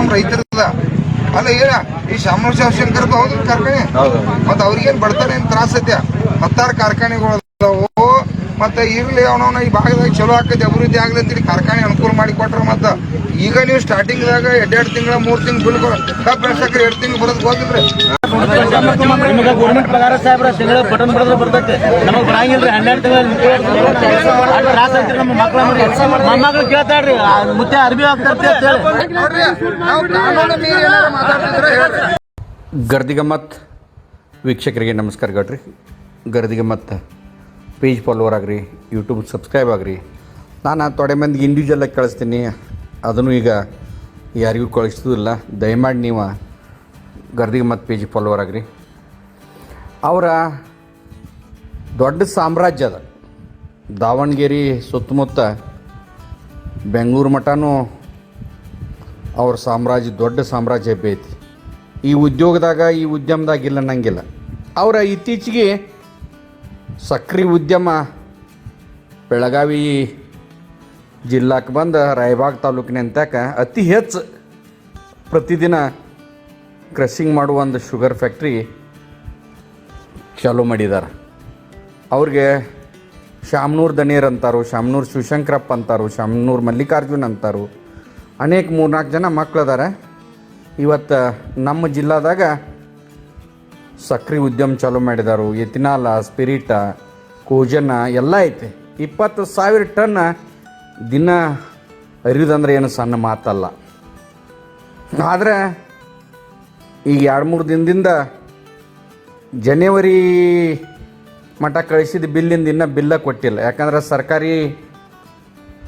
ನಮ್ಮ ರೈತರದ ಅಲ್ಲ ಏನ ಈ ಶಾಮನೂರ್ ಶಿವಶಂಕರ್ದು ಹೌದು ಕಾರ್ಖಾನೆ? ಮತ್ತ ಅವ್ರಿಗೇನ್ ಬಡ್ತಾನೆ ಏನ್ ತ್ರಾಸ ಐತೆ? ಹತ್ತಾರು ಕಾರ್ಖಾನೆಗಳು ಅದಾವು. ಮತ್ತೆ ಇರ್ಲಿ ಅವನವನ ಈ ಭಾಗದಾಗ ಚಲೋ ಆಕೈತಿ ಅಭಿವೃದ್ಧಿ ಆಗ್ಲತ್ತಿ ಕಾರ್ಖಾನೆ ಅನುಕೂಲ ಮಾಡಿ ಕೊಟ್ರ ಮತ್ತ. ಈಗ ನೀವು ಸ್ಟಾರ್ಟಿಂಗ್ ದಾಗ ಎರಡೆರಡು ತಿಂಗಳ ಮೂರ್ ತಿಂಗಳು ಬಿಲ್ ಕಬ್ಬು ಬೆಳ್ಸಕ್ರಿ ಎರಡು ತಿಂಗಳು ಬರೋದು ಗೊತ್ತಿಲ್ರಿ. ನಿಮಗೆ ಗೌರ್ಮೆಂಟ್ ಪಗಾರ ಸಾಹೇಬ್ರ ತಿಂಗಳ ಬಟನ್ ಬಡದ್ರೆ ಬರ್ತೈತೆ ನಮಗೆ ಬರಂಗಿಲ್ರಿ ಹನ್ನೆರಡು ತಿಂಗಳ ತ್ರಾಸ ಐತ್ರಿ ನಮ್ಮ ಮಕ್ಳ ಮೊಮ್ಮಕ್ಳು ಕೇಳ್ತಾಳ್ರಿ ಮುತ್ತೆ ಅರ್ಬಿ ಆಗ್ತೈತಿ ಅಂತ ಹೇಳಿ ಮೀರಿ ಗರ್ದಿಗಮ್ಮತ್ ವೀಕ್ಷಕರಿಗೆ ನಮಸ್ಕಾರ ಗಡ್ರಿ. ಗರ್ದಿಗಮ್ಮತ್ ಪೇಜ್ ಫಾಲೋವರ್ ಆಗ್ರಿ ಯೂಟ್ಯೂಬ್ ಸಬ್ಸ್ಕ್ರೈಬ್ ಆಗ್ರಿ. ನಾನು ತೊಡೆ ಮಂದಿಗೆ ಇಂಡಿವಿಜುವಲ್ ಆಗಿ ಕಳಿಸ್ತೀನಿ. ಅದನ್ನು ಈಗ ಯಾರಿಗೂ ಕಳಿಸೋದಿಲ್ಲ. ದಯಮಾಡಿ ನೀವು ಗರ್ದಿಗಮ್ಮತ್ ಜಿ ಫಾಲೋವರ್ ಆಗ್ರಿ. ಅವರ ದೊಡ್ಡ ಸಾಮ್ರಾಜ್ಯ ಅದ. ದಾವಣಗೆರೆ ಸುತ್ತಮುತ್ತ ಬೆಂಗಳೂರು ಮಠನೂ ಅವ್ರ ಸಾಮ್ರಾಜ್ಯ, ದೊಡ್ಡ ಸಾಮ್ರಾಜ್ಯ ಐತಿ ಈ ಉದ್ಯೋಗದಾಗ, ಈ ಉದ್ಯಮದಾಗ ಇಲ್ಲ ಅನ್ನಂಗಿಲ್ಲ ಅವರ ಇತ್ತೀಚೆಗೆ ಸಕ್ರಿ ಉದ್ಯಮ ಬೆಳಗಾವಿ ಜಿಲ್ಲಾಕ್ಕೆ ಬಂದು ರಾಯಬಾಗ್ ತಾಲೂಕಿನಂತಕ ಅತಿ ಹೆಚ್ಚು ಪ್ರತಿದಿನ ಕ್ರಷಿಂಗ್ ಮಾಡುವ ಒಂದು ಶುಗರ್ ಫ್ಯಾಕ್ಟ್ರಿ ಚಾಲೂ ಮಾಡಿದ್ದಾರೆ. ಅವ್ರಿಗೆ ಶಾಮನೂರ್ ದಣೀರ್ ಅಂತಾರು, ಶಾಮನೂರ್ ಶಿವಶಂಕರಪ್ಪ ಅಂತಾರು, ಶಾಮನೂರ್ ಮಲ್ಲಿಕಾರ್ಜುನ್ ಅಂತಾರು, ಅನೇಕ ಮೂರ್ನಾಲ್ಕು ಜನ ಮಕ್ಳು ಅದಾರ ಇವತ್ತು ನಮ್ಮ ಜಿಲ್ಲಾದಾಗ ಸಕ್ರೆ ಉದ್ಯಮ ಚಾಲೂ ಮಾಡಿದಾರು. ಎಥಿನಾಲ, ಸ್ಪಿರಿಟ ಕೋಜನ ಎಲ್ಲ ಐತೆ. ಇಪ್ಪತ್ತು ಸಾವಿರ ಟನ್ ದಿನ ಅರಿಯೋದಂದ್ರೆ ಏನು ಸಣ್ಣ ಮಾತಲ್ಲ. ಆದರೆ ಈಗ ಎರಡು ಮೂರು ದಿನದಿಂದ ಜನವರಿ ಮಠ ಕಳಿಸಿದ ಬಿಲ್ಲಿಂದ ಇನ್ನೂ ಬಿಲ್ಲ ಕೊಟ್ಟಿಲ್ಲ. ಯಾಕಂದ್ರೆ ಸರ್ಕಾರಿ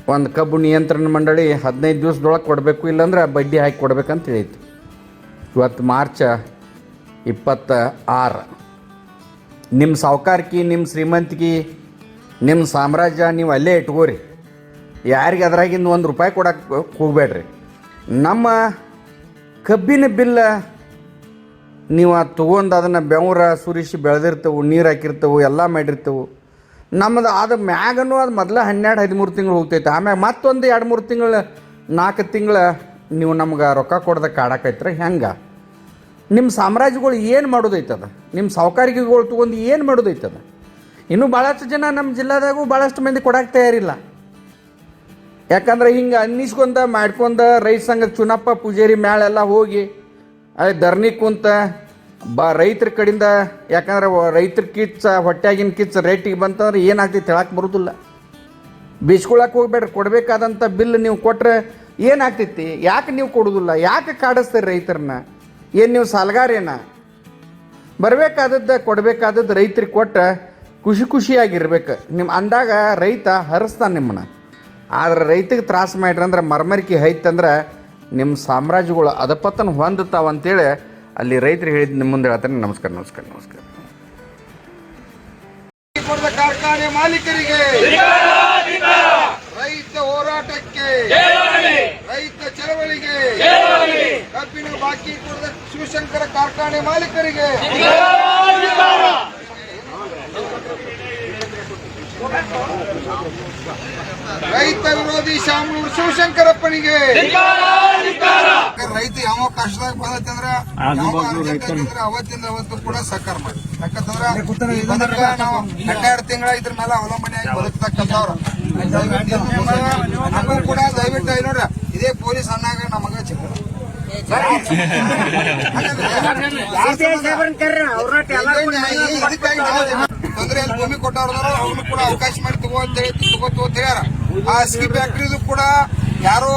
ಒಂದು ಕಬ್ಬು ನಿಯಂತ್ರಣ ಮಂಡಳಿ ಹದಿನೈದು ದಿವಸದೊಳಗೆ ಕೊಡಬೇಕು ಇಲ್ಲಾಂದ್ರೆ ಬಡ್ಡಿ ಹಾಕಿ ಕೊಡ್ಬೇಕಂತ ಹೇಳಿತ್ತು. ಇವತ್ತು ಮಾರ್ಚ ಇಪ್ಪತ್ತ ಆರು ನಿಮ್ಮ ಸಾವುಕಾರಕಿ ನಿಮ್ಮ ಶ್ರೀಮಂತಿಗೆ ನಿಮ್ಮ ಸಾಮ್ರಾಜ್ಯ ನೀವು ಅಲ್ಲೇ ಇಟ್ಕೋರಿ. ಯಾರಿಗೆ ಅದ್ರಾಗಿಂದ ಒಂದು ರೂಪಾಯಿ ಕೊಡಕ್ಕೆ ಹೋಗ್ಬೇಡ್ರಿ. ನಮ್ಮ ಕಬ್ಬಿನ ಬಿಲ್ಲ ನೀವು ಅದು ತೊಗೊಂಡು ಅದನ್ನು ಬೆವರ ಸುರಿಸಿ ಬೆಳೆದಿರ್ತವು, ನೀರು ಹಾಕಿರ್ತವು, ಎಲ್ಲ ಮಾಡಿರ್ತವು. ನಮ್ಮದು ಅದು ಮ್ಯಾಗನು ಅದು ಮೊದಲ ಹನ್ನೆರಡು ಹದಿಮೂರು ತಿಂಗಳು ಹೋಗ್ತೈತೆ. ಆಮ್ಯಾಗ ಮತ್ತೊಂದು ಎರಡು ಮೂರು ತಿಂಗಳು ನಾಲ್ಕು ತಿಂಗಳು ನೀವು ನಮ್ಗೆ ರೊಕ್ಕ ಕೊಡ್ದ ಕಾಡಕೈತ್ರ ಹೆಂಗೆ? ನಿಮ್ಮ ಸಾಮ್ರಾಜ್ಯಗಳು ಏನು ಮಾಡೋದೈತದ ನಿಮ್ಮ ಸಾವುಕಾರಿಕೆಗಳು ತೊಗೊಂಡು ಏನು ಮಾಡೋದೈತದ ಇನ್ನೂ ಭಾಳಷ್ಟು ಜನ ನಮ್ಮ ಜಿಲ್ಲಾದಾಗೂ ಭಾಳಷ್ಟು ಮಂದಿ ಕೊಡಕ್ಕೆ ತಯಾರಿಲ್ಲ. ಯಾಕಂದ್ರೆ ಹಿಂಗೆ ಅನ್ನಿಸ್ಕೊಂಡ ಮಾಡ್ಕೊಂಡ ರೈತ ಸಂಘದ ಚುನಪ್ಪ, ಪೂಜಾರಿ ಮ್ಯಾಳೆಲ್ಲ ಹೋಗಿ ಅದು ಧರಣಿ ಕುಂತ ಬಾ ರೈತರ ಕಡಿಂದ, ಯಾಕಂದ್ರೆ ರೈತರ ಕಿಚ್ಚ ಹೊಟ್ಟೆಗಿನ ಕಿಚ್ಚ ರೇಟಿಗೆ ಬಂತಂದ್ರೆ ಏನಾಗ್ತೈತೆ ಹೇಳಕ್ಕೆ ಬರೋದಿಲ್ಲ. ಬೀಸ್ಕೊಳಕ್ಕೆ ಹೋಗ್ಬೇಡ್ರಿ ಕೊಡಬೇಕಾದಂಥ ಬಿಲ್ ನೀವು ಕೊಟ್ರೆ ಏನಾಗ್ತೈತಿ? ಯಾಕೆ ನೀವು ಕೊಡೋದಿಲ್ಲ? ಯಾಕೆ ಕಾಡಿಸ್ತೀರಿ ರೈತರನ್ನ ಏನು ನೀವು ಸಾಲಗಾರೇನ? ಬರಬೇಕಾದದ್ದು ಕೊಡಬೇಕಾದದ್ದು ರೈತ್ರಿಗೆ ಕೊಟ್ಟು ಖುಷಿ ಖುಷಿಯಾಗಿರ್ಬೇಕು. ನಿಮ್ಮ ಅಂದಾಗ ರೈತ ಹರಿಸ್ತಾನೆ ನಿಮ್ಮನ್ನ. ಆದ್ರೆ ರೈತಗೆ ತ್ರಾಸ ಮಾಡ್ರಿ ಅಂದ್ರೆ ಮರ್ಮರಿಕೆ ಐತಂದ್ರೆ ನಿಮ್ಮ ಸಾಮ್ರಾಜ್ಯಗಳು ಅದಪತನ ಹೊಂದುತ್ತಾವ ಅಂತೇಳಿ ಅಲ್ಲಿ ರೈತರು ಹೇಳಿದ ನಿಮ್ಮ ಮುಂದೆ ಹೇಳ್ತಾರೆ ನಮಸ್ಕಾರ ನಮಸ್ಕಾರ ನಮಸ್ಕಾರ. ಕಾರ್ಖಾನೆ ಮಾಲೀಕರಿಗೆ. ರೈತ ಹೋರಾಟಕ್ಕೆ. ರೈತ ಚಳವಳಿಗೆ. ಕಬ್ಬಿನ ಬಾಕಿ ಕೊಡದ ಶಿವಶಂಕರ ಕಾರ್ಖಾನೆ ಮಾಲೀಕರಿಗೆ. ರೈತ ವಿರೋಧಿ ಶಾಮನೂರು ಶಿವಶಂಕರಪ್ಪನಿಗೆ. ರೈತ ಯಾವ ಕಷ್ಟದಾಗ ಐತಂದ್ರ ಅವತ್ತಿಂದ ಅವತ್ತು ಕೂಡ ಸಹಕಾರ ಮಾಡಿ. ಯಾಕಂತಂದ್ರ ನಾವು ಹನ್ನೆರಡು ತಿಂಗಳ ಇದ್ರ ಮೇಲೆ ಅವಲಂಬನೆಯಾಗಿ ಬದುಕ್ತಕ್ಕಂಥವ್ರು. ನಮಗೂ ಕೂಡ ದಯವಿಟ್ಟು ನೋಡ್ರಿ. ಇದೇ ಪೊಲೀಸ್ ಅನ್ನಾಗ ನಮಗ ಚಿಕ್ಕ ತೊಂದ್ರೆ ಅಲ್ಲಿ ಭೂಮಿ ಕೊಟ್ಟವ್ರದಾರ ಅವನು ಕೂಡ ಅವಕಾಶ ಮಾಡಿ ತಗೋ ಅಂತ ಹೇಳಿ ತಗೋ ತಗೋ ಅಂತ ಹೇಳ್ಯಾರ. ಆ ಸ್ಕಿ ಫ್ಯಾಕ್ಟ್ರಿದು ಕೂಡ ಯಾರೋ,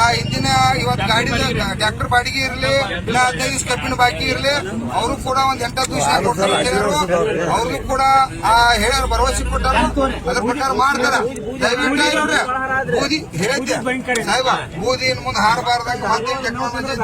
ಆ ಹಿಂದಿನ ಇವತ್ತು ಗಾಡಿ ಟ್ರ್ಯಾಕ್ಟರ್ ಬಾಡಿಗೆ ಇರಲಿ, ಇಲ್ಲ ಹದಿನೈದು ಕಬ್ಬಿನ ಬಾಕಿ ಇರಲಿ, ಅವರು ಕೂಡ ಒಂದ್ ಎಂಟ ದಿವಸ ಕೊಡ್ತಾರೆ ಅವ್ರಿಗೂ ಕೂಡ ಆ ಹೇಳ್ಯಾರ ಭರವಸೆ ಕೊಟ್ಟಾರ. ಅದ್ರ ಪ್ರಕಾರ ಮಾಡ್ತಾರ. ದಯವಿಟ್ಟು ಬೂದಿ ಹೇಳಿದ್ದೆ. ಸಾಹೇಬ ಬೂದಿ ಇನ್ ಮುಂದೆ ಹಾರಬಾರ್ದಂಗ ಮತ್ತೆ ಟೆಕ್ನಾಲಜಿ